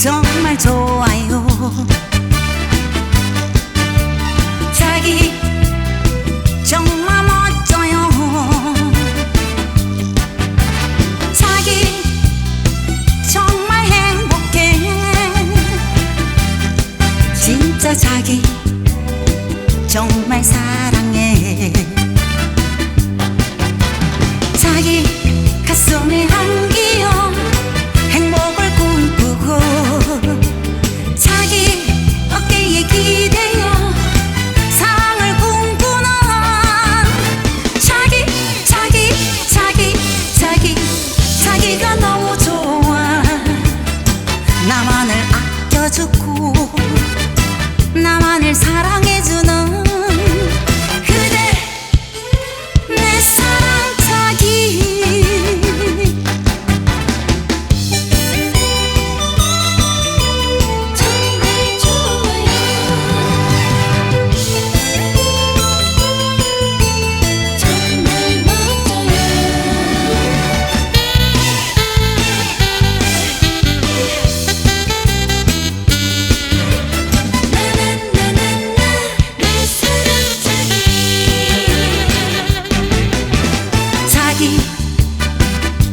정말 좋아요. 자기 정말 멋져요. 자기 정말 행복해. 진짜 자기 정말 사랑해. 너무 좋아. 나만을 아껴주고 나만을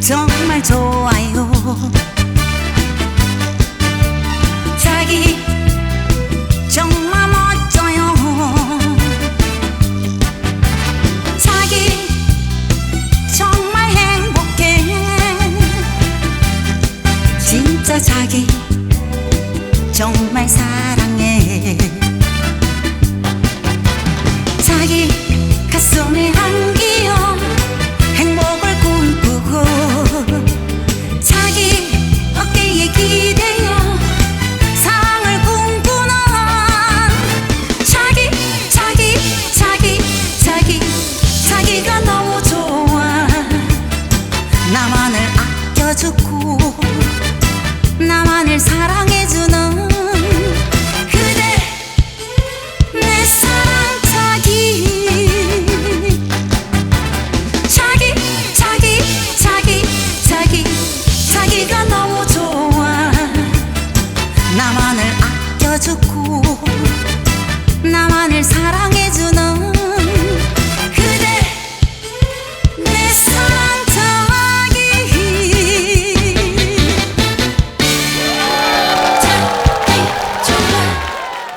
정말 좋아요. 자기 정말 멋져요. 자기 정말 행복해. 진짜 자기 정말 사랑. 좋고 나만을 사랑해.